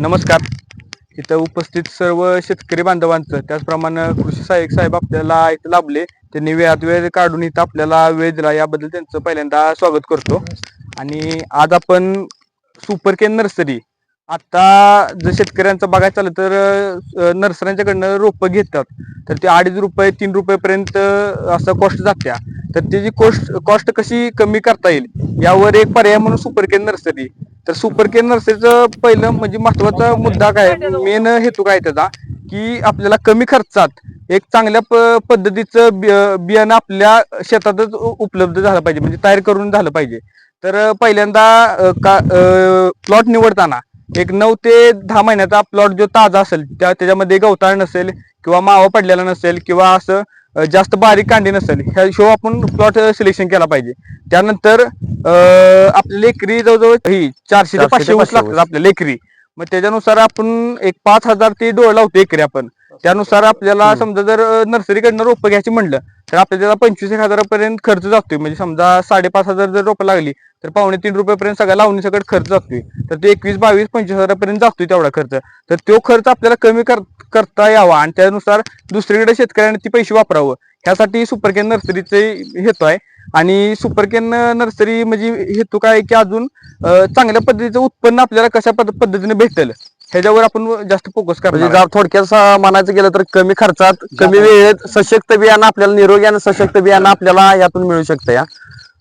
नमस्कार. इथं उपस्थित सर्व शेतकरी बांधवांचं त्याचप्रमाणे कृषी सहाय्यक साहेब आपल्याला इथं लाभले. त्यांनी वेळात वेळ काढून इथं आपल्याला वेळ दिला याबद्दल त्यांचं पहिल्यांदा स्वागत करतो. आणि आज आपण सुपर केन नर्सरी आता जर शेतकऱ्यांचं बघायचं झालं तर नर्सऱ्यांच्याकडनं रोपं घेतात. तर ते अडीच रुपये तीन रुपयेपर्यंत असं कॉस्ट जात्या. तर त्याची कॉस्ट कॉस्ट कशी कमी करता येईल? यावर एक पर्याय म्हणून सुपर केन नर्सरी. तर सुपर केअर नर्सरीचं पहिलं म्हणजे महत्त्वाचा मुद्दा काय? मेन हेतू काय त्याचा? की आपल्याला कमी खर्चात एक चांगल्या पद्धतीचं बियाणं आपल्या शेतातच उपलब्ध झालं पाहिजे. म्हणजे तयार करून झालं पाहिजे. तर पहिल्यांदा का प्लॉट निवडताना एक नऊ ते दहा महिन्याचा प्लॉट जो ताजा असेल त्या त्याच्यामध्ये गवताळ नसेल किंवा मावा पडलेला नसेल किंवा असं जास्त बारीक कांडी नसेल ह्या हिशोब आपण प्लॉट सिलेक्शन केला पाहिजे. त्यानंतर आपल्याला लेकरी जवळजवळ ही चारशे ते पाचशे ऊस लागतात आपल्या लेकरी. मग त्याच्यानुसार आपण एक पाच हजार ते डोळ लावतो एकरी आपण. त्यानुसार आपल्याला समजा जर नर्सरीकडनं रोपं घ्यायची म्हणलं तर आपल्याला पंचवीस एक हजारापर्यंत खर्च जातोय. म्हणजे समजा साडेपाच हजार जर रोपं लागली तर पावणे तीन रुपयापर्यंत सगळ्या लावणी सगळं खर्च जातोय. तर ते एकवीस बावीस पंचवीस हजारापर्यंत जातोय तेवढा खर्च. तर तो खर्च आपल्याला कमी कर करता यावा आणि त्यानुसार दुसरीकडे शेतकऱ्यांनी ती पैसे वापरावं. ह्यासाठी सुपर केन नर्सरीचे हेतू आहे. आणि सुपर केन नर्सरी म्हणजे हेतू काय आहे की अजून चांगल्या पद्धतीचं उत्पन्न आपल्याला कशा पद्ध- पद्धतीने भेटेल? ह्याच्यावर आपण जास्त फोकस म्हणजे करणार जर थोडक्यात म्हणायचं गेलं तर कमी खर्चात कमी वेळेत सशक्त बियाणं आपल्याला निरोगी आणि सशक्त बियाणं आपल्याला यातून मिळू शकतं या.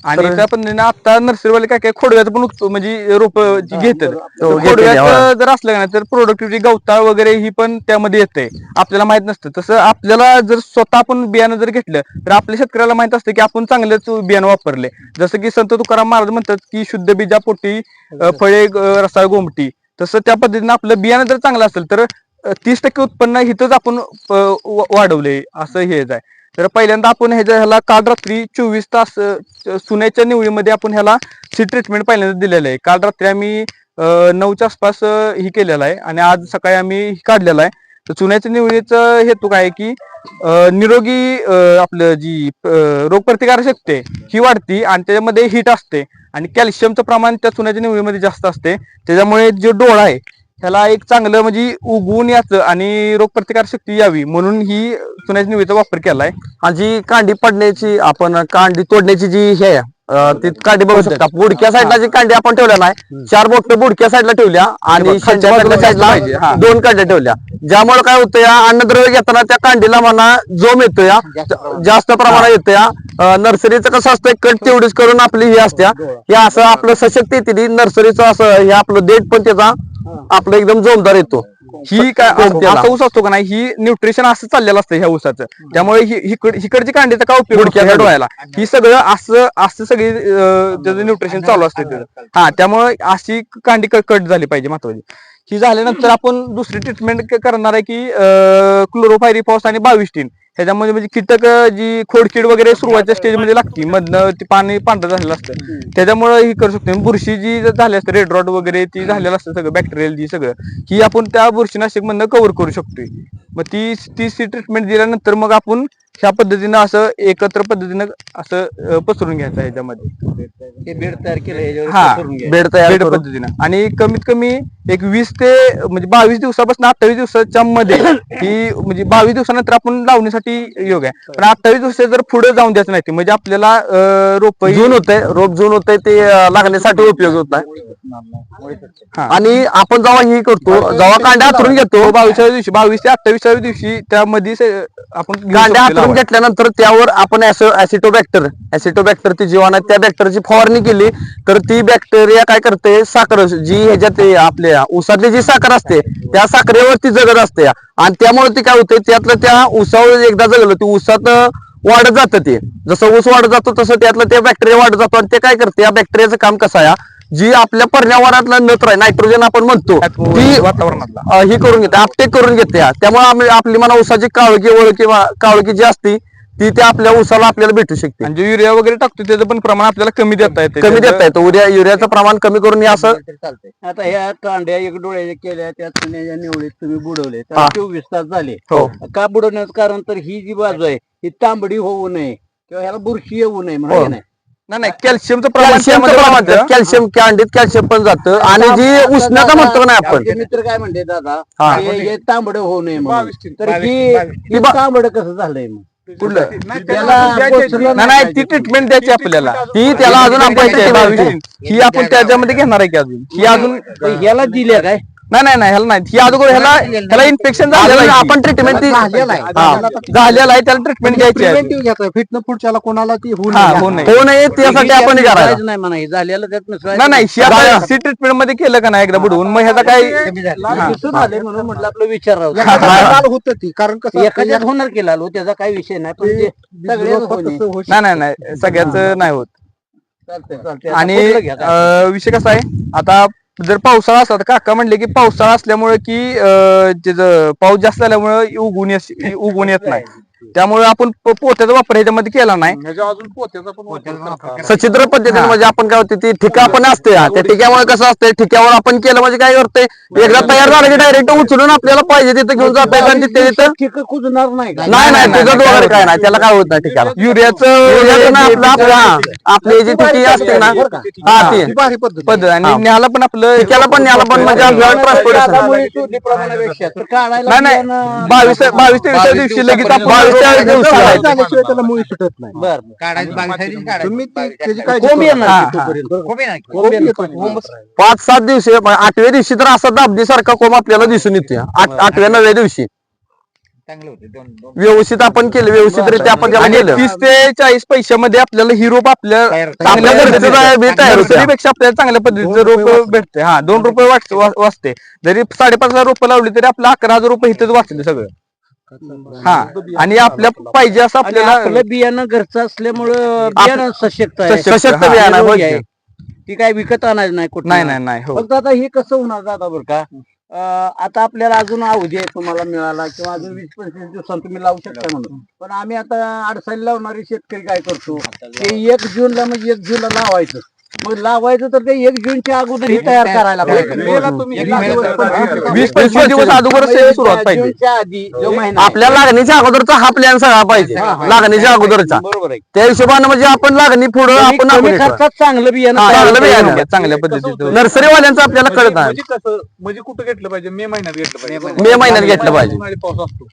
आणि त्या पद्धतीने आता नर्सरीवाले काय काय खोडव्याचं पण म्हणजे रोप घेतात. हो, घेतात, खोडव्याचं हा. जर असलं का नाही तर प्रोडक्टिव्हिटी गवताळ वगैरे ही पण त्यामध्ये येते आपल्याला माहीत नसतं. तसं आपल्याला जर स्वतः आपण बियाणं जर घेतलं तर आपल्या शेतकऱ्याला माहीत असतं की आपण चांगलेच बियाणं वापरले जसं की संत तुकाराम महाराज म्हणतात की शुद्ध बीजापोटी अं, फळे अं, रसाळ गोमटी. तसं त्या पद्धतीनं आपलं बियाणं जर चांगलं असेल तर तीस टक्के उत्पन्न हिथंच आपण वाढवले असं हे आहे तर पहिल्यांदा आपण ह्याच्या ह्याला काल रात्री चोवीस तास सुन्याच्या निवडीमध्ये आपण ह्याला सी ट्रीटमेंट पहिल्यांदा दिलेलं आहे. काल रात्री आम्ही नऊच्या आसपास ही केलेलं आहे. आणि आज सकाळी आम्ही ही आहे. तर चुन्याच्या निवडीचं हेतू काय आहे की निरोगी आपलं जी रोगप्रतिकार शक्ती आहे, ही वाढती आणि त्याच्यामध्ये हिट असते. आणि कॅल्शियमचं प्रमाण त्या चुन्याच्या निवडीमध्ये जास्त असते. त्याच्यामुळे जो डोळा आहे त्याला एक चांगलं म्हणजे उगवून याचं आणि रोगप्रतिकार शक्ती यावी म्हणून ही चुन्याच्या निवडीचा वापर केलाय. आणि जी कांडी पडण्याची आपण कांडी तोडण्याची जी हे आहे, अं, ती कांडी बघू शकता. बुडक्या साईडला जी कांडी आपण ठेवल्या नाही चार बोट बुडक्या साईडला ठेवल्या आणि बघ, खालच्या शेंड्याकडल्या बाजूला पाहिजे, हा. साईडला दोन कांड्या ठेवल्या. ज्यामुळे काय होतं या अन्नद्रव्य घेताना त्या कांडीला म्हणा जोम येतो या जास्त प्रमाणात. येतो या. अं, नर्सरीचं कसं असतं कट तेवढीच करून आपली ही असत्या हे असं आपलं सशक्त येते नर्सरीचं असं हे आपलं देठ पण त्याचा आपलं एकदम जोमदार येतो. ही काय? असा ऊस असतो का नाही? ही न्यूट्रिशन असं चाललेलं असतं ह्या ऊसाचं. त्यामुळे ही हिकड- हिकडची कांडीचा काय उपयोग. डोळ्याला? ही सगळं असं असं सगळी त्याचं न्यूट्रिशन चालू असते त्याचं हा त्यामुळे अशी कांडी कट झाली पाहिजे महत्वाची. ही झाल्यानंतर आपण दुसरी ट्रीटमेंट करणार आहे की क्लोरोफायरिफॉस आणि बाविस्टीन. ह्याच्यामध्ये म्हणजे कीटक जी खोडकीड वगैरे सुरुवातीच्या स्टेजमध्ये लागती मधनं ती पाणी पांढरं झालेलं असतं. त्याच्यामुळे ही करू शकतो. बुरशी जी झाली असते रेड रॉड वगैरे ती झालेलं असतं सगळं बॅक्टेरियल जी सगळं ही आपण त्या बुरशीनाशक मधनं कव्हर करू शकतोय. मग ती ती ट्रीटमेंट दिल्यानंतर मग आपण ह्या पद्धतीनं असं एकत्र पद्धतीनं असं पसरून घ्यायचं आहे ह्याच्यामध्ये ते बेड तयार केलं हा. बेड तयार बेड पद्धतीनं. आणि कमीत कमी एक वीस ते म्हणजे बावीस दिवसापासून अठ्ठावीस दिवसाच्या मध्ये ही म्हणजे बावीस दिवसानंतर आपण लावणीसाठी योग आहे. पण अठ्ठावीस दिवस जर पुढे जाऊन द्यायचं नाही ते म्हणजे आपल्याला रोप जून होते रोप जून होते ते अं, लागण्यासाठी उपयोग होत नाही. आणि आपण जेव्हा ही करतो जेव्हा कांड्या हातरून घेतो बावीसाव्या दिवशी बावीस ते अठ्ठावीसाव्या दिवशी त्यामध्ये आपण कांड्या लावायला. घेतल्यानंतर त्यावर आपण ऍसिटोबॅक्टर ऍसिटोबॅक्टर ती जीवाणू त्या बॅक्टरची फवारणी केली तर ती बॅक्टेरिया काय करते? साखर जी ह्याच्यात आपल्या ऊसातली जी साखर असते त्या साखरेवरती जगत असते. आणि त्यामुळे ती काय होते? त्यातलं त्या ऊसावर एकदा जगलं ते ऊसात वाढत जातं ते. जसं ऊस वाढत जातो तसं त्यातलं ते बॅक्टेरिया वाढत जातो. आणि ते काय करते? या बॅक्टेरियाचं काम कसं आहे? जी आपल्या पर्यावरणातलं नत्र आहे नायट्रोजन आपण म्हणतो ती वातावरणातला. ही करून घेते अपटेक करून घेते. हा. त्यामुळे आम्ही आपली म्हणा ऊसाची काळकी ओळख काळकी जी असती ती त्या आपल्या ऊसाला आपल्याला भेटू शकते. आणि जे युरिया वगैरे टाकतो त्याचं पण प्रमाण आपल्याला कमी देता येते कमी देता येतं. उद्या युरियाचं प्रमाण कमी करून असं आता ह्या कांड्या एक डोळ्याच्या केल्या त्या निवडीत तुम्ही बुडवले. तर हा. चोवीस तास झाले. हो. का बुडवण्याचं कारण? तर ही जी बाजू आहे ही तांबडी होऊ नये किंवा ह्याला बुरशी येऊ नये. म्हणजे नाही. नाही नाही कॅल्शियमचं प्रमाण कॅल्शियमचं त्यामध्ये प्रमाण वाढतं. कॅल्शियम अंडीत कॅल्शियम पण जातं. आणि जी उष्णता म्हणतो ना आपण. मित्र काय म्हणते दादा हा. हे- हे तांबड होऊ नये म्हणून. बावीस तीन, तर बावीस, ही बावीस. ही तांबड कसं झालंय मग? कुठलं? नाही, त्याला पोचलं नाही नाही ती ट्रीटमेंट द्यायची आपल्याला. ती त्याला अजून आपण द्यायची. ही आपण त्याच्यामध्ये घेणार आहे की अजून? ही अजून तर ह्याला दिल्या काय? नाही नाही नाही ह्याला नाही ही अगोदर ह्याला ह्याला इन्फेक्शन झालेलं आहे आपण ट्रीटमेंट झालेलं आहे. हा. झालेलं आहे त्याला ट्रीटमेंट घ्यायची आहे प्रिव्हेंटिव्ह घेतोय फिटनं पुढच्याला कोणाला ती होऊ हा नये. हो नाही हो नाही त्यासाठी आपण हे करायला नाही म्हणा हे झालेलं त्यात मिसळायचं नाही नाही ही. आता सी ट्रीटमेंटमध्ये केलं का नाही एकदा बुडवून मग ह्याचा काय. दिसून आले म्हणून म्हटलं आपलं विचार राहू दे. एखाद्याला काल होतं ती कारण कसं एखाद्यात होणार केला त्याचा काही विषय नाही पण ते सगळेच होणे. नाही नाही नाही सगळ्याच नाही होत चालतंय, चालतंय. आता आणि पुढलं घ्या काय. अं, विषय कसा आहे आता जर पावसाळा असला तर काका म्हणले की पावसाळा असल्यामुळे की अं, त्याचं पाऊस जास्त झाल्यामुळे उगवून येस- उगवून येत नाही. त्यामुळे आपण प- पोत्याचा वापर ह्याच्यामध्ये केला नाही. ह्याच्या अजून पोत्याचा पण वापर करतात. सचित्र पद्धतीने म्हणजे आपण काय होते ती ठिका पण असते हा. त्या ठिक्यामुळे कसं असते ठिक्यावर आपण केलं म्हणजे काय करते एकदा तयार झालं की डायरेक्ट उचलून आपल्याला पाहिजे तिथं घेऊन जाता येतं आणि तिथे तिथं ठिक कुजणार नाही. का नाही नाही तुझं वगैरे काय नाही त्याला काय होत नाही ठिकाला? युरियाचं ना आपलं आपलं हा आपली जी ठिकी असते ना हा ती भारी पद्धत पद्धत आणि न्याला पण आपलं ठिक्याला पण न्याला पण म्हणजे आपल्याला ट्रान्सपोर्टेशन तर काढायला नाही नाही. बियाणं- बावीस बावीस तेवीस दिवशी लगेच आपण बावीस तेवीस दिवशी काय आहे. झाल्याशिवाय त्याला मुळी सुटत नाही बर तुम्ही ती- त्याची काळजी कोंब करा. येणार हा, की हा. तोपर्यंत? कोंब कोंब येणार. येतो. कोंब- पाच सात दिवशी म्हणजे आठव्या दिवशी तर असा दाबदी सारखा कोंब आपल्याला दिसून येते आठ- आठव्या नवव्या दिवशी व्यवस्थित आपण केलं व्यवस्थित आपण त्याला आणि केलं तीस ते चाळीस पैशामध्ये आपल्याला ही रोप आपल्या आपल्या घरचं आहे, बी तयार होतं. नर्सरीपेक्षा आपल्याला चांगल्या पद्धतीचं रोप भेटते हा दोन रुपये वाच- वा- वाचते जरी साडेपाच हजार रुपये लावली तरी आपलं अकरा हजार रुपये इथेच वाचले सगळं हा. आणि आपल्या पाहिजे असं आणि आपल्याला आपलं बियाणं घरचं असल्यामुळं बियाणं सशक्त आहे. सशक्त, सशक्त बियाणं होय. आहे. ती काय विकत आणायचं नाही कुठं नाही नाही नाही हो. फक्त आता हे कसं होणार दादा बरं का? अं, आता आपल्याला अजून अवधी आहे तुम्हाला मिळाला किंवा अजून वीस पंचवीस दिवसांत तुम्ही लावू शकता म्हणून. पण आम्ही आता अडसायला लावणारे शेतकरी काय करतो? ते एक जूनला म्हणजे एक जूनला लावायचं. मग लावायचं तर ते एक जूनच्या अगोदर ही तयार करायला पाहिजे. वीस पंचवीस दिवस अगोदरच म्हणजे सुरुवात पाहिजे जूनच्या आधी जो महिना आहे. आपल्या लागणीच्या अगोदरचा हा प्लॅन सगळा पाहिजे. लागणीच्या अगोदरचा बरोबर आहे त्या हिशोबाने म्हणजे आपण लागणी पुढं कमी- आपण कमी आपण खर्चात चांगलं बियाणं हा, चांगलं बियाणं. घ्या. चांगल्या पद्धतीचं नर्सरीवाल्यांचं आपल्याला म्हणजे- कळत नाही म्हणजे कसं म्हणजे कुठं घेतलं पाहिजे मे महिन्यात घेतलं पाहिजे मे महिन्यात घेतलं पाहिजे. उन्हाळी पाऊस असतो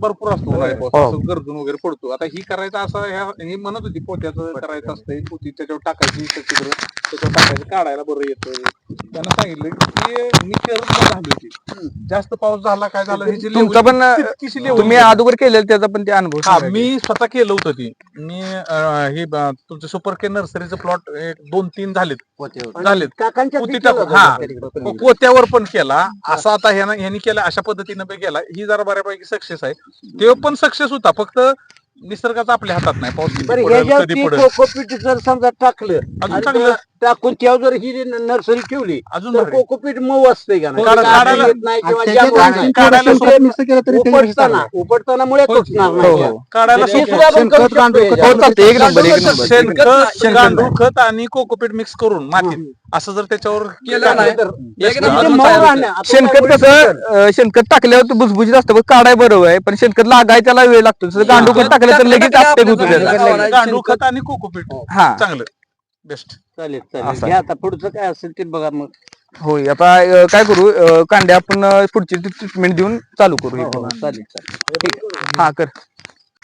भरपूर असतो. उन्हाळी पाऊस हो. असं गरजून वगैरे पडतो. आता ही करायचं असं ह्या- ही म्हणत होती पोत्याचं करायचं असतंय पोती त्याच्यावर टाकायची त्याच्यावर टाकायचं काढायला बरं येतं. त्यांना सांगितलं की मी करत झाली होती. जास्त पाऊस झाला काय झालं ह्याची तुमचा level पण तितकीशी level तुम्ही. अगोदर केलेलं त्याचा पण ते अनुभव हा सांगा की. मी स्वतः केलं होतं ती. मी अं, हे ब- तुमचं सुपर केअर नर्सरीचं प्लॉट दोन तीन झालेत. झालेत. काकांच्या पोती टाकून. हा. पोत्यावर पण केला. असा आता ह्यानं ह्यांनी केला अशा पद्धतीनं पण केला. ही जरा बऱ्यापैकी सक्सेस आहे. ते पण सक्सेस होता फक्त निसर्गाचा आपल्या हातात नाही पाऊस किती बरं पडेल, ह्याच्यावरती कधी पडेल कोकोपीट जर समजा टाकलं अजून आणि चांगलं. ते टाकून त्यावर जर ही नर्सरी ठेवली अजून तर. कोकोपीट मऊ असते का नाही? काढा- काढता काढायला- येत नाही किंवा आणि जाम त्याच्यात होत नाही. काढायला शेणखत सोपं- मिक्स केलं तरी त्याच्यापेक्षा उपटताना मुळे. तुटणार हो, नाही हो. काढायला हे सोपं. सुद्धा आपण शेणखत, करू शकतो गांडूळ खत याच्यावर. हो, चालतंय, एक नंबर एक नंबर शेणखत गांडूळ आणि कोकोपीट मिक्स करून मातीत असं जर त्याच्यावर केलं नाही तर म्हणजे अजून मऊ चांगलं राहणं. आपण शेणखत काय कसं अं, शेणखत टाकल्यावर ते भुसभुशीत असतं पण काढाय बरोबर आहे पण शेणखत लागाय त्याला वेळ लागतो जसं गांडूळ खत टाकलं तर लगेच आपटे गांडूळ खत आणि कोकोपीट हा चांगलं बेस्ट चालेल चालेल. घ्या आता पुढचं काय असेल ते बघा मग होय आता अं, काय करू अं, कांडे आपण अं, पुढची ट्रीटमेंट देऊन चालू करू हे हो, पुन्हा. चालेल चालेल ठीक आहे. हा कर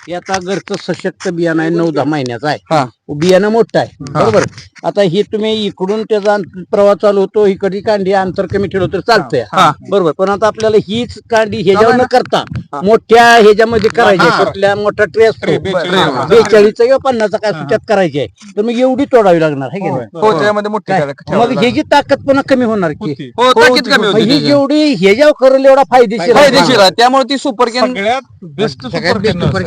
हे आता घरचं सशक्त बियाणं आहे नऊ दहा महिन्याचं हा. आहे बियाणं मोठं आहे बरोबर आता हे तुम्ही इकडून त्याचा अंत- प्रवाह चालू होतो इकडची कांडी अंतर कमी ठेवलं तर चालतंय हा. बरोबर पण आता आपल्याला हीच कांडी ह्याच्यावर न करता मोठ्या ह्याच्यामध्ये करायची आहे. कुठल्या मोठा ट्रे असतो बेचाळीस. बेचाळीसचा किंवा पन्नासचा काय सुट्यात करायची आहे तर मग एवढी तोडावी लागणार आहे की नाही? हो त्याच्यामध्ये मोठी काय? करा- ठेवावं मग लागेल. ह्याची ताकद पुन्हा कमी होणार की. हो ताकीद कमी मग होती ही. जेवढी ह्याच्यावर करेल एवढा फायदेशीर आहे. फायदेशीर आहे त्यामुळे ती सुपर गेन सगळ्यात बेस्ट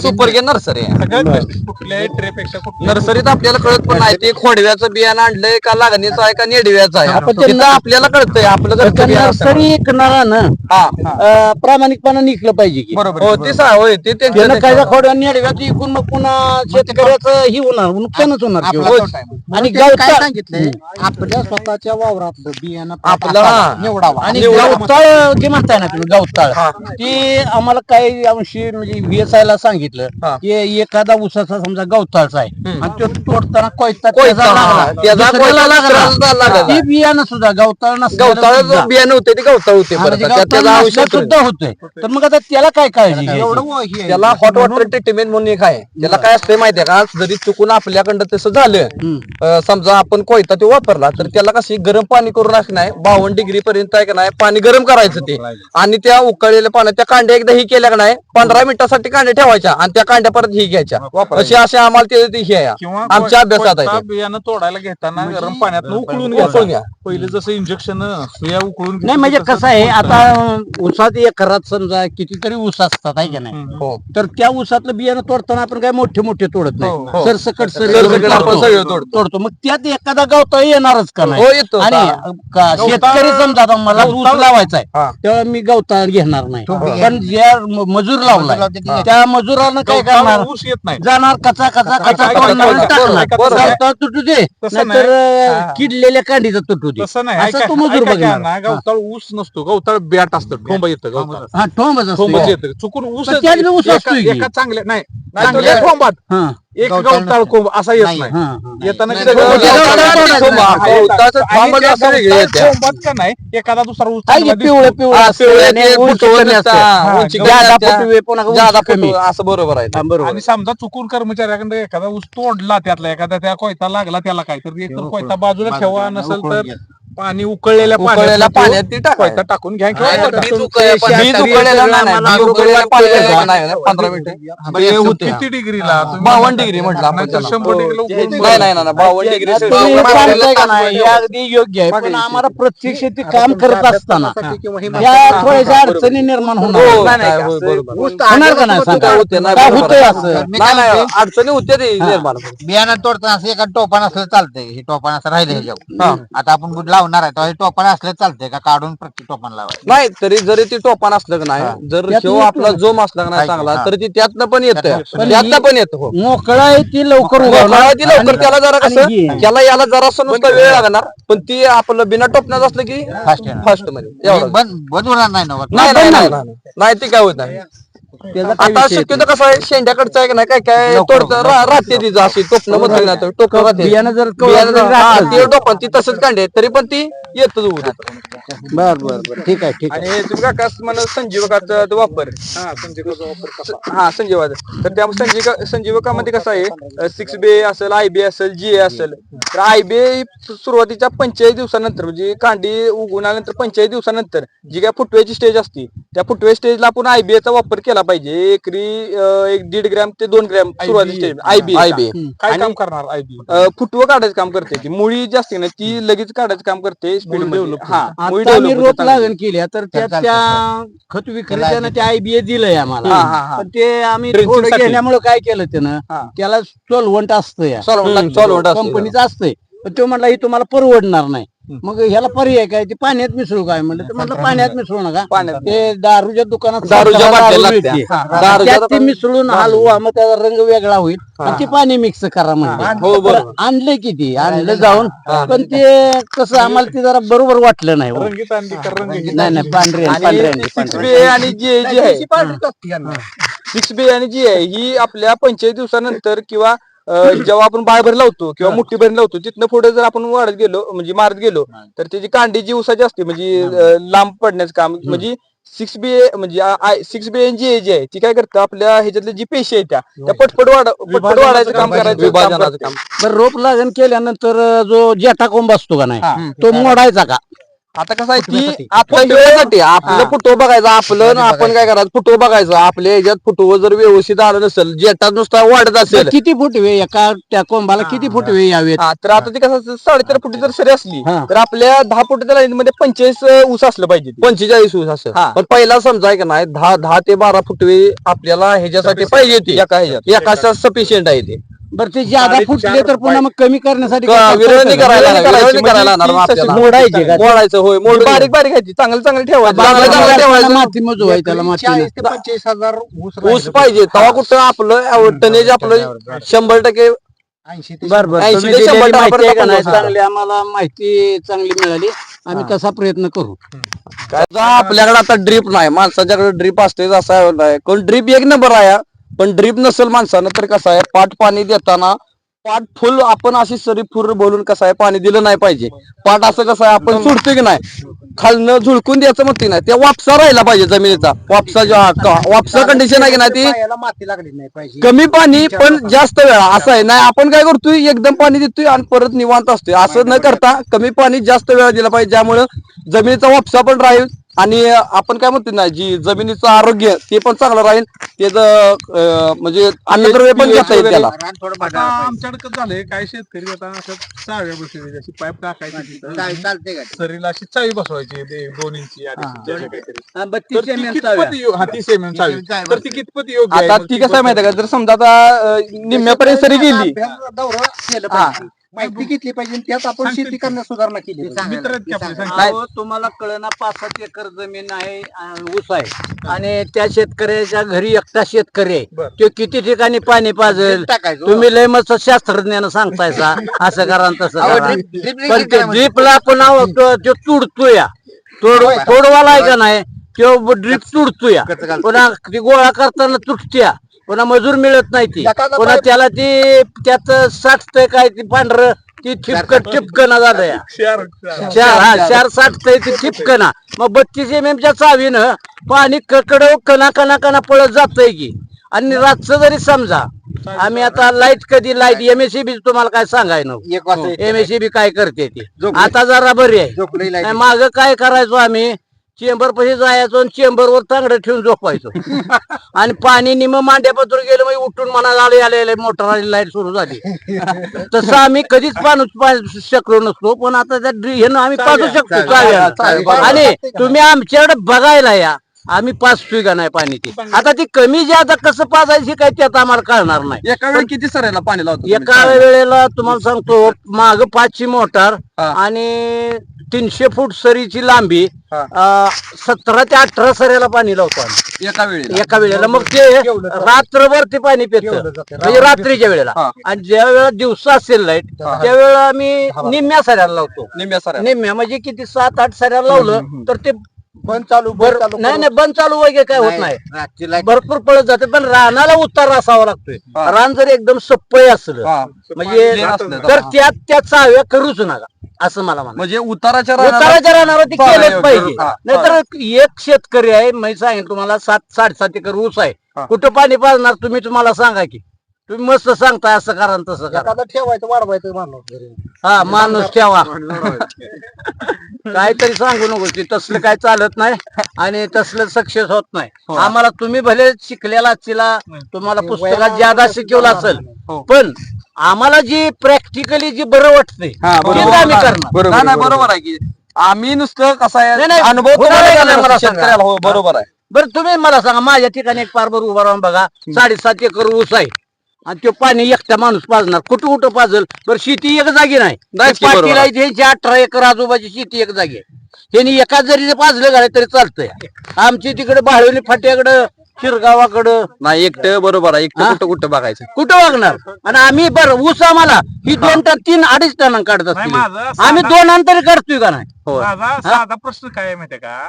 सुपर गेन नर्सरी? आहे सगळ्यात बेस्ट कुठल्याही ट्रेपेक्षा कुठल्या नर्सरीत आपल्याला कळत पण नाही. ते खोडव्याचं बियाणं आणलंय का लागणीचं आहे का नेडव्याचं आहे? आपण ते तिथं आपल्याला कळतंय. आपलं घरचं बियाणं असतं. नर्सरी विकणारानं हा. अं, प्रामाणिकपणा निघलं पाहिजे की. बरोबर हो ते सा- होय ते त्यानं त्यांचं काय खोड्या निडव्यात इकून मग पुन्हा शेतकऱ्याचं ही होणार नुकसानच होणार की. आपला हो. आणि त्यांनी काय गावचा- सांगितलंय आपल्या स्वतःच्या वावरातलं बियाणं आपलं, हा. निवडावा. आणि. गवताळ जे म्हणताय ना तुम्ही गवताळ. ते आम्हाला काही अंशी म्हणजे व्हीएसआय ला सांगितलं. हा. की एखादा उसाचा समजा गवताळचा आहे हम्म. आणि तो तोडताना कोयता कोयता, त्याचा लागला. त्याचा दुसऱ्याला कोयता लागला. दुसऱ्याला लागला. ती बियाणं सुद्धा गवताळ. बियाणं होते ते गवताळ होते परत म्हणजे त्यात गवताळ त्याचा नसलं औषध सुद्धा होतोय तर मग आता त्याला काय काळजी घ्यायची? त्याला हॉट वॉटर ट्रीटमेंट म्हणून एक आहे त्याला काय असते माहितीये का जरी चुकून आपल्याकडं तसं झालं हम्म. अं, समजा आपण कोयता ते वापरला तर त्याला कशी गरम पाणी करून असं नाही बावन्न डिग्री पर्यंत आहे का नाही पाणी गरम करायचं ते आणि त्या उकळलेल्या पाण्यात त्या कांड्या एकदा ही केल्या का नाही पंधरा मिनिटासाठी कांड्या ठेवायच्या आणि त्या कांड्या परत ही घ्यायच्या अशी अशी आम्हाला ते- हे आहे आमच्या अभ्यासात आहे ते. बियाणं तोडायला घेताना गरम पाण्यात उकळून घ्या. पहिले जसं इंजेक्शन सुया उकळून नाही म्हणजे कसं आहे आता ऊसात एकरात समजा कितीतरी ऊस असतात आहे का नाही? हो. तर त्या ऊसातलं बियाणं तोडताना आपण काय मोठे मोठे तोडत हो. नाही सरसकट सर सरसकट सगळं तोडतो. तोडतो. मग त्यात एखादा गवता येणारच का हो नाही येतो. आणि हा. शेतकरी समजा आता मला ऊस लावायचा हा. आहे तेव्हा मी गवता घेणार नाही. पण ज्या मजूर लावलाय त्या मजुरानं काय करणार? ऊस येत नाही. जाणार कचा कचा कचा तोडणार तुटू दे. नाहीतर किडलेल्या कांडीचा तुटू दे तसं नाही. असं ऐका- तो मजूर ऐका बघणार. ना, गवताळ ऊस नसतो. गवताळ बॅट असतं. ठोंब येतं गवताळ. हा ठोंबच असतो. येतं. चुकून ऊस त्यात बी ऊस. एका चांगल्या नाही. नाही, चांगल्या ठोंबात. हा. एक गवताळ कोंब असा येत नाही. येताना का नाही? एखादा दुसरा पिवळे. पिवळे. असं बरोबर आहे. बरोबर आणि समजा चुकून कर्मचाऱ्याकडे एखादा ऊस तोडला त्यातला एखादा त्या कोयता लागला त्याला काय तर एक तर कोयता बाजूला ठेवा नसेल तर पाणी उकळलेल्या उकळलेल्या पाण्यात ती टाकायचं. कोयता टाकून घ्या किंवा नाही, कोयता बीज टाकून- उकळलेलं पाणी- बीज उकळलेलं नाही, नाही, बीज उकळलेलं पाणी नाही, नाही, नाही, पंधरा मिनिटं. ते होते किती डिग्रीला तुम्ही बावन्न डिग्री म्हटलं आपण नाहीतर त्याला. शंभर डिग्रीला उकळून नाही नाही नाही बावन्न डिग्री तुम्ही सांगताय का नाही, हे अगदी योग्य आहे पण आम्हाला प्रत्यक्ष ते काम करत असताना या थोड्याशा अडचणी निर्माण हो, होणार नाही, नाही, होय, बरोबर. होणार का नाही सांगा? काय होते, नाही, काय बरोबर होतंय आहे. असं नाही नाही अडचणी होत्या ते निर्माण बियाणं तोडताना असं एका टोपण असलं चालतंय हे टोपण असं राहिलं हा. ह्याच्यावर आता आपण कुठं लावणार आहे हे टोपण असलं चालतंय का काढून प्रत्येक टोपण लावायचं नाही तरी जरी ती टोपान असलं का नाही जर त्यात शेव आपला. जोम असला का नाही चांगला हा. तर ती त्यातनं पण येतं पण त्यातनं पण येतं हो मोकळा आहे ती लवकर उगवणार. ती लवकर त्याला जरा आणि कसं ही- त्याला याला जरा नुसता वेळ लागणार पण ती आपलं बिना टोपण्यात असलं की येणार. फास्टमध्ये एवढं. बंद बंद होणार नाही ना नाही नाही नाही नाही. नाही ती काय होत नाही आता शक्यतो कसं आहे शेंड्याकडचं आहे का नाही काय काय तोडतं राहते तिचं अशी टोपणं म्हणतो ना टोकं राहते. बियाणं जर जर हा, ते टोपण ती तसंच कांडे तरी पण ती येतच उभं बर बर बर. ठीक आहे ठीक आहे. आणि तुम्ही काका म्हणा संजीवकाचा तो वापर हा, संजीवकाचा वापर कसा? हा संजीवक तर त्या संजीव संजीवकामध्ये कसं आहे सिक्स बी असेल आय बी असेल जी ए असेल. तर आय बी सुरुवातीच्या पंचेचाळीस दिवसानंतर म्हणजे कांडी उगवून आल्यानंतर पंचेचाळीस दिवसानंतर जी काय फुटव्याची स्टेज असते त्या फुटवे स्टेजला आपण आयबीए चा वापर केला पाहिजे. एकरी अं, एक दीड ग्रॅम ते दोन ग्रॅम आयबी आयबी काय काम करणार आयबी फुटवं काढायचं काम करते ती. मुळी जी असते ना ती लगेच काढायचं काम करते स्पीड develop हा. मुळी आता आम्ही develop रोप चांगली. लागण केल्या तर त्या त्या खत विक्रेत्यानं ते आयबीए दिलंय आम्हाला. हा, हा, हा. पण ते आम्ही Drenching थोडं साठी. घेण्यामुळे काय केलं त्यानं हा. त्याला सोलवंट असतं या. असतं. कंपनीचं असतंय. पण तो म्हणला ही तुम्हाला परवडणार नाही. मग ह्याला पर्याय काय? ते पाण्यात मिसळू काय म्हणलं? तर म्हणलं पाण्यात मिसळू. नका. पाण्यात. ते दारूच्या दुकानात दारूच्या दारू बाटल्या मिळते. लागत्या. हा, दारूच्या त्यात ते मिसळून हलवा मग त्याचा रंग वेगळा होईल. आणि ते पाणी मिक्स करा म्हणजे हो, बरोबर. आणलं किती आणलं जाऊन. पण ते कसं आम्हाला ते जरा बरोबर वाटलं नाही हो. रंगीत रंगीत नाही नाही पांढरे आणि पांढरे आणि सिक्स पांढरे बी आणि जी जी आहे. सिक्स बी आणि जी आहे ही आपल्या पंचेचाळीस दिवसानंतर किंवा जेव्हा आपण बाळ भर लावतो किंवा मुठी भर लावतो तिथनं पुढे जर आपण वाढत गेलो म्हणजे मारत गेलो तर त्याची कांडी जी उसाची असते म्हणजे लांब पडण्याचं काम म्हणजे सिक्स बी म्हणजे सिक्स बी एन जी जी आहे ती काय करतं आपल्या ह्याच्यातल्या जी पेशी आहे त्या त्या पटपट वाढ पटपट वाढायचं काम करायचं. काम बरं रोप लागण केल्यानंतर जो जेठा कोंब असतो का नाही तो मोडायचा का? आता कसं आहे ती आपल्या वेळेसाठी आपलं फुटो बघायचं आपलं आणि आपण काय करायचं फुटो बघायचं. आपल्या ह्याच्यात फुटो जर व्यवस्थित आलं नसेल जेटात नुसता वाढत असेल. किती फुटवे एका त्या कोंबाला किती फुटवे यावेत? हा तर आता ते कसं असतं, साडेतेरा फुटी जर सरी असली हा. तर आपल्या दहा फुटीच्या लाईन मध्ये पंचेचाळीस ऊस असलं पाहिजे ते. पंचेचाळीस ऊस असेल हा. पण पहिला समजाय का नाही दहा दहा ते बारा फुटवे आपल्याला ह्याच्यासाठी पाहिजे ते एका ह्याच्यात. एका सफिशियंट आहे ते. बरं ते ज्यादा साडेचार फुटले तर पुन्हा मग कमी करण्यासाठी काय? करायला म्हणजे लागणार आपल्याला. मोडायची का? मोडायचं होय मोड बारीक बारीक घ्यायची चांगलं चांगलं ठेवायचं. चांगलं ठेवायचं. माती मोजू आहे त्याला मातीने. ते पंचेचाळीस हजार ऊस ऊस पाहिजे. तेव्हा कुठं आपलं टनेज आपलं शंभर टक्के ऐंशी ते बर बर. 80 तुम्ही ते दिलेली 100 माहिती आहे का नाही? आपण चांगली आम्हाला माहिती चांगली मिळाली. आम्ही तसा प्रयत्न करू. काय जा आपल्याकडे आता ड्रीप नाही. माणसाच्याकडे ड्रीप असते असं आहे. कोण ड्रीप एक नंबर आहे पण ड्रीप नसेल माणसानं तर कसं आहे पाट पाणी देताना पाट फुल आपण अशी सरी फुर बोलून कसं आहे पाणी दिलं नाही पाहिजे. पाट असं कसं आहे आपण सोडतोय की नाही? खालनं झुळकून द्यायचं म्हणते नाही. त्या वापसा राहिला पाहिजे जमिनीचा. वापसा जो हा का- वापसा कंडिशन आहे की नाही ती? पायाला माती लागली नाही पाहिजे. कमी पाणी पण जास्त वेळा. असं आहे. नाही आपण काय करतोय एकदम पाणी देतोय आणि परत निवांत असतोय. असं न करता कमी पाणी जास्त वेळा दिला पाहिजे ज्यामुळं जमिनीचा वापसा पण राहील आणि आपण काय म्हणतो ना जी जमिनीचं आरोग्य ते पण चांगलं राहील. त्याचं म्हणजे अन्नद्रव्य पण घेता येईल त्याला. रान थोडं आता बघायला पाहिजे. आमच्याकडे कसं झालंय काही शेतकरी आता असं चाव्या बसवली अशी पाईप टाकायची तिथं. का सरीला अशी चावी बसवायची ते दोन इंची अडीच इंची अशी काहीतरी. हा, तर बत्तीस ती एम एम कितपत यो- हा, तीस एम एम चावी. तर ती कितपत योग्य आहे? आता मग ती कसं आहे माहिती आहे का? जर समजा आता अं, निम्म्यापर्यंत सरी गेली. दौरा केलं हा. पाहिजे. माहिती घेतली पाहिजे त्यात आपण शेती करण्यास सुधारणा केली मित्र तुम्हाला कळना पाच सात एकर जमीन आहे ऊस आहे. आणि त्या शेतकऱ्याच्या घरी एकटा शेतकरी आहे. तो किती ठिकाणी पाणी पाजेल. तुम्ही लय मस्त शास्त्रज्ञानं सांगतायसा. असं करा तसं पण ते? ड्रीपला पुन्हा तो तो तुडतो या तोड तोडवाला आहे का नाही? तो ड्रीप तुडतो या कच्चं घालतो. पुन्हा ती गोळा करताना तुटत्या. पुन्हा मजूर मिळत नाही ती. एखादा पुन्हा त्याला ती त्यात साठतंय काय ती पांढरं ती ठिपकन ठिपकन झालं या चार चार. चार हा चार साठतंय ती ठिपकना मग बत्तीस एम एमच्या चावीनं पाणी ककड कणा कणा कणा पळत जातंय की. आणि रातचं जरी समजा आम्ही आता लाइट कधी लाइट एमएससीबी तुम्हाला काय सांगाय एक वाजता एमएससीबी काय करते ती? आता जरा बरी आहे. light. मागं काय करायचो आम्ही? चेंबर पैसे जायचो आणि चेंबर वर तांगडं ठेवून झोपायचो. आणि पाणी निम मांड्यापत्र गेलं मग उठून म्हणा आले आले मोटर आली लाइट सुरू झाली. तसं आम्ही कधीच पाजू शकलो नसतो पण आता त्या ड्री- ह्यानं आम्ही पाजू शकतो. आणि तुम्ही आमच्याकडे बघायला या. आम्ही पाजतोय का नाही पाणी ते. आता ती कमी जादा कसं पाजायची काय ते आता आम्हाला कळणार नाही. एका वेळी किती सरायला पाणी लावतो तुम्ही? एका वेळेला तुम्हाला सांगतो माग पाचची मोटार हा. आणि तीनशे फूट सरीची लांबी हा. अं, सतरा ते अठरा सऱ्याला पाणी लावतो आम्ही. एका वेळी एका वेळेला. मग ते रात्रभर ते पाणी पित. म्हणजे रात्रीच्या वेळेला. हा. आणि ज्या वेळेला दिवसा असेल लाइट त्यावेळेला आम्ही निम्म्या सऱ्याला लावतो. निम्म्या सऱ्या निम्म्या म्हणजे किती सात आठ सऱ्याला लावलं तर ते बंद चालू बर बंद चालू नाही नाही बंद चालू वगैरे काय होत नाही रातची लाइट भरपूर पळत जाते पण रानाला उतार असावा लागतोय हा. रान जर एकदम सप्पय असलं. म्हणजे असलं तर तर. त्यात त्या चाव्या करूच नका असं मला म्हणा म्हणजे उताराच्या रानाला- उताराच्या रानावर ती चाव्या केलंच योग्य. पाहिजे हा. नाहीतर एक शेतकरी आहे मी सांगेन तुम्हाला सात साडेसात एकर ऊस आहे. कुठं पाणी पाजणार तुम्ही तुम्हाला सांगा की तुम्ही मस्त सांगताय असं करा तसं करा. एखादं ठेवायचं वाढवायचं माणूस हा माणूस ठेवा. काहीतरी सांगू नको ते तसलं काय चालत नाही आणि तसलं सक्सेस होत नाही. हो. आम्हाला तुम्ही भले शिकलेला असला तुम्हाला पुस्तकात ज्यादा शिकवलं असेल हो. पण आम्हाला जी प्रॅक्टिकली जी बरं वाटते हा, तेच बरोबर. आम्ही करणार. बरोबर नाही, नाही, बरोबर. आहे की आम्ही नुसतं कसं नाही, आहे नाही, अनुभव कुणाला तुम्हाला येणार देणार मला शेतकऱ्याला. हो बरोबर आहे. बरं तुम्ही मला सांगा माझ्या ठिकाणी एक पारभर उभा राहून बघा साडेसात एकर ऊस आहे. आणि तो पाणी एकटा माणूस पाजणार. कुठं कुठं पाजल? बरं शेती एक जागी नाही. नाहीच की, बरोबर. पाटील आहे. आहे त्यांची अठरा एकर आजूबाजूची शेती एक जागी आहे. त्यांनी एका जरी पाजलं गाडी तरी चालतंय. आमची तिकडे बाळवली फाट्याकडं शिरगावाकडं. नाही एकटं बरोबर आहे. एकटं हा? कुठं कुठं बघायचं? कुठं वागणार आणि आम्ही बरं ऊस आम्हाला ही दोन टन तीन अडीच टन काढत नाही, असतील. माझं आम्ही दोन अंतरी काढतोय का नाही? हो? साधा प्रश्न काय आहे माहितीये का?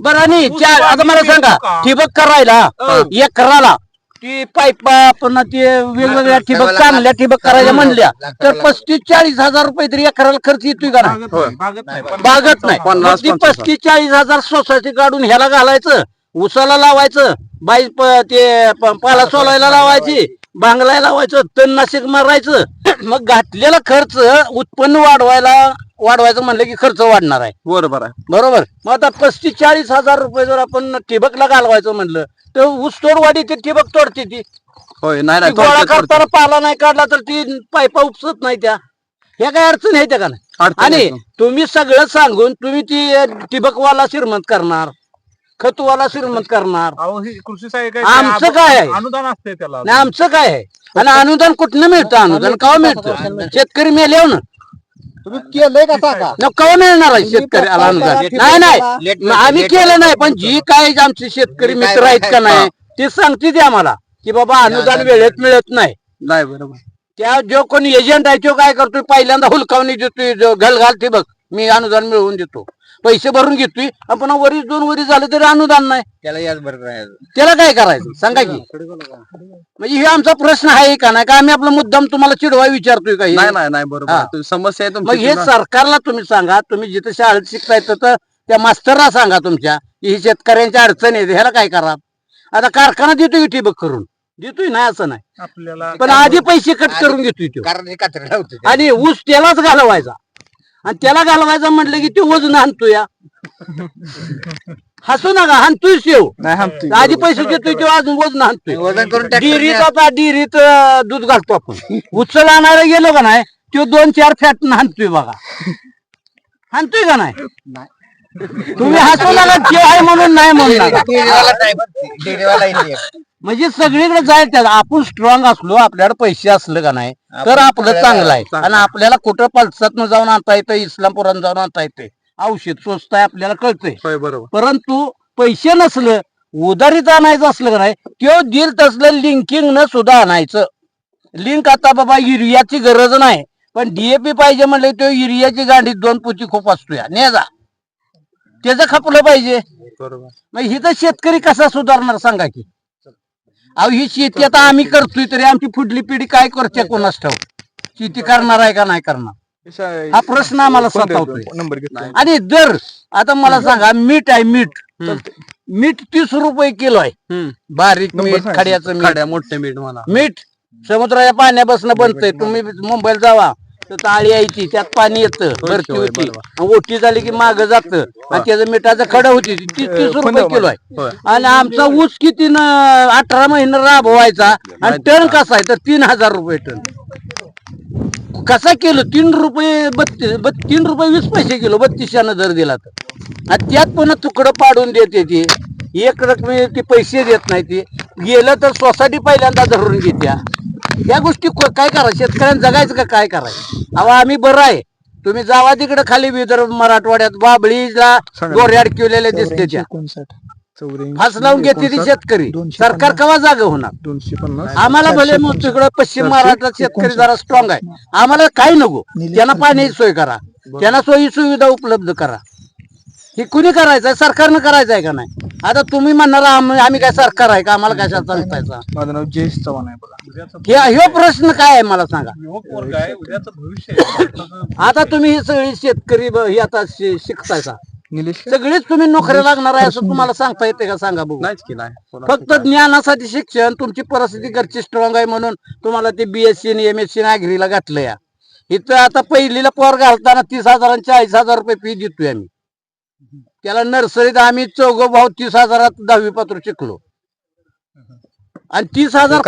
बरं आणि ऊस चार आता मला सांगा का? ठिबक करायला हो. एकराला ती पाईप पुन्हा ते वेगवेगळ्या ठिबक चांगल्या ठिबक करायच्या म्हणल्या. तर पस्तीस चाळीस हजार रुपये तरी एकराला खर्च येतोय का नाही? बागत नाही, मग ती. पस्तीस चाळीस हजार सोसायटी काढून ह्याला घालायचं उसाला लावायचं बाई प- ते प- पाला सोलायला लावायची बांगलाय लावायचं तणनाशक मारायचं. मग घातलेला खर्च उत्पन्न वाढवायला वाढवायचं म्हणलं की खर्च वाढणार आहे. बरोबर आहे. बरोबर? मग आता पस्तीस चाळीस हजार रुपये जर आपण ठिबकला घालवायचं म्हणलं तर ऊस तोडवाडी ते ठिबक तोडते ती. होय नाही ती नाही गोळा थोडक्यात- करताना पाला नाही काढला तर ती पायपा उपसत नाही त्या. ह्या काय अडचण आहे त्या का नाही? अडचण आणि येतो. तुम्ही सगळं सांगून तुम्ही ती अ, ठिबकवाला श्रीमंत करणार खतवाला श्रीमंत करणार. अहो ही कृषी आमचं काय आहे? अनुदान असते त्याला. नाही आमचं काय आहे? आणि अनुदान कुठनं मिळतं? अनुदान कवा मिळतं? शेतकरी मेल्यावर ना. तुम्ही केलंय का सांगा? मिळणार आहे शेतकऱ्याला अनुदान नाही नाही आम्ही केलं नाही पण जी काय आमचे शेतकरी मित्र आहेत का नाही ते सांगते ते आम्हाला की बाबा अनुदान वेळेत मिळत नाही. नाही बरोबर. त्या जो कोणी एजंट आहे तो काय करतोय पहिल्यांदा हुलकावणी देतोय घाल घाल ते बघ मी अनुदान मिळवून देतो. पैसे भरून घेतोय. आणि पुन्हा वरी दोन वरी झालं तरी अनुदान नाही. त्याला याच बरोबर त्याला काय करायचं? सांगा की. म्हणजे हे आमचा प्रश्न आहे का नाही? का आम्ही आपला मुद्दाम तुम्हाला चिडवाय विचारतोय का हे? नाही नाही नाही बरोबर. हा. आहे. तुम्ही समस्या आहे मग हे सरकारला तुम्ही सांगा. तुम्ही जिथे शाळेत शिकताय तर त्या मास्तरला सांगा तुमच्या की ही शेतकऱ्यांच्या अडचणी आहेत ह्याला काय करा आता कारखाना देतोय की ठिबक करून. देतोय नाही असं नाही. आपल्याला पण आधी पैसे कट करून घेतोय तो. कारण हे आणि ऊस त्यालाच घालवायचा. आणि त्याला घालवायचा म्हटलं की ते वजन हाणतो या हसू नका हाणतोय शेव. नाही हाणतोय. आधी पैसे देतोय तो अजून वजन हाणतोय. वजन करून डिरीत ने- आता डिरीत अं, दूध घालतो आपण. उचल आणायला गेलो का नाही तो दोन चार फॅट हाणतोय बघा. हाणतोय का नाही? तुम्ही हसू नका ते आहे म्हणून नाही म्हणू नका. डेअरीवाला नाही पण डेअरीवाला नाही. म्हणजे सगळीकडे जायचं त्याला आपण स्ट्रॉंग असलो आपल्याकडे पैसे असलं का नाही तर आपलं चांगलं आहे. आणि आपल्याला कुठं पल्सात जाऊन आणता येतं इस्लामपुरात जाऊन आणता येते औषध स्वस्त आहे आपल्याला कळतंय. बरोबर. परंतु पैसे नसलं उधारीत आणायचं असलं का नाही तो दिल तसलं लिंकिंग न सुद्धा आणायचं. लिंक आता बाबा युरियाची गरज नाही. पण डीएपी पाहिजे म्हणले तो युरियाची गांडी दोन पुची खूप असतो या. ने जा. त्याचं खपलं पाहिजे. मग ही तर शेतकरी कसा सुधारणार सांगा की? अहो ही शेती आता आम्ही करतोय तरी आमची पुढली पिढी काय करते कोणास ठाऊक? शेती करणार आहे का नाही करणार? हा प्रश्न आम्हाला घेतला. आणि दर आता मला सांगा मीठ आहे मीठ. मीठ तीस रुपये किलो आहे. बारीक मीठ. खड्याचं मीठ. मोठे मीठ म्हणा मीठ समुद्राच्या पाण्यापासून बनतंय. तुम्ही मुंबईला जावा. तर ताळी यायची त्यात पाणी येतं भरती होती. ओटी झाली की माग जात. आणि त्याचं मिठाचं खडं होती तीस तीस रुपये किलो. आहे. आणि आमचा ऊस किती न अठरा महिने राबवायचा आणि टन कसा आहे तर तीन हजार रुपये टन. कसा किलो? तीन रुपये बत्तीस बत- तीन रुपये वीस पैसे किलो बत्तीसशेनं दर दिला तर. आणि त्यात पुन्हा तुकडं पाडून देते ती. एक रकमे ती पैसे देत नाही ती. गेलं तर सोसायटी पहिल्यांदा धरून घेत्या. या गोष्टी काय करा? शेतकऱ्यांना जगायचं का काय करायचं अहो आम्ही बरं आहे. तुम्ही जावा तिकडे खाली विदर्भ मराठवाड्यात बाबळीला गोऱ्या अडकिवलेल्या दिसते त्या. फास लावून घेते ती शेतकरी. सरकार कवा जाग होणार? आम्हाला भले मग तिकडं पश्चिम महाराष्ट्रात शेतकरी जरा स्ट्रॉंग आहे. आम्हाला काही नको. त्यांना पाण्याची सोय करा. त्यांना सोयी सुविधा उपलब्ध करा. हे कुणी करायचं सरकारनं करायचं आहे का नाही? आता तुम्ही म्हणणार आम्ही आम्ही काय सरकार आहे का? आम्हाला कशाला सांगतायचा? माझं नाव जयेश चव्हाण आहे बघा. हे ह्यो प्रश्न काय आहे मला सांगा? युवक वर्ग आहे उद्याचं भविष्य आहे. आता तुम्ही ही सगळी शेतकरी ब- ही आता शि- शिकताय का निलेश सगळीच तुम्ही नोकरी लागणार आहे असं तुम्हाला सांगता येते का? सांगा बघू. नाहीच की नाही. कोणा- फक्त ज्ञानासाठी शिक्षण तुमची परिस्थिती घरची स्ट्रॉंग आहे म्हणून तुम्हाला ते बीएससी आणि एम एस सी घातलं या इथं आता पहिलीला पोर घालताना तीस हजार आणि चाळीस हजार रुपये फी देतोय आम्ही. त्याला नर्सरीत आम्ही चौघ भाऊ तीस हजारात दहावी पत्र शिकलो. आणि तीस हजार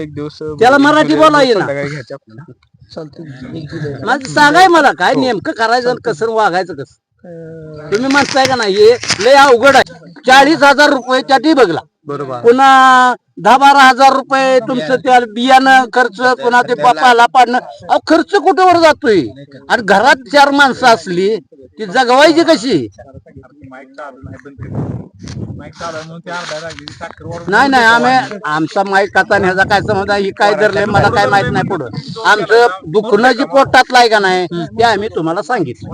एक दिवस त्याला मराठी चालतंय. माझं सांगाय मला काय नेमकं करायचं कसं वागायचं कसं? तुम्ही म्हणताय का नाही? हे लय अवघड आहे. चाळीस हजार रुपये त्या बघला बरोबर. पुन्हा दहा बारा हजार रुपये तुमचं त्या बियाणं खर्च पुन्हा ते पाला पाडणं. अहो खर्च कुठेवर जातोय? आणि घरात चार माणसं असली ती जगवायची कशी? नाही नाही आम्ही आमचा माईक आता ह्याचा काय समज ही काय धरलंय? मला काय माहीत नाही पुढं. आमचं दुखणं जी पोटातलं आहे का नाही ते आम्ही तुम्हाला सांगितलं.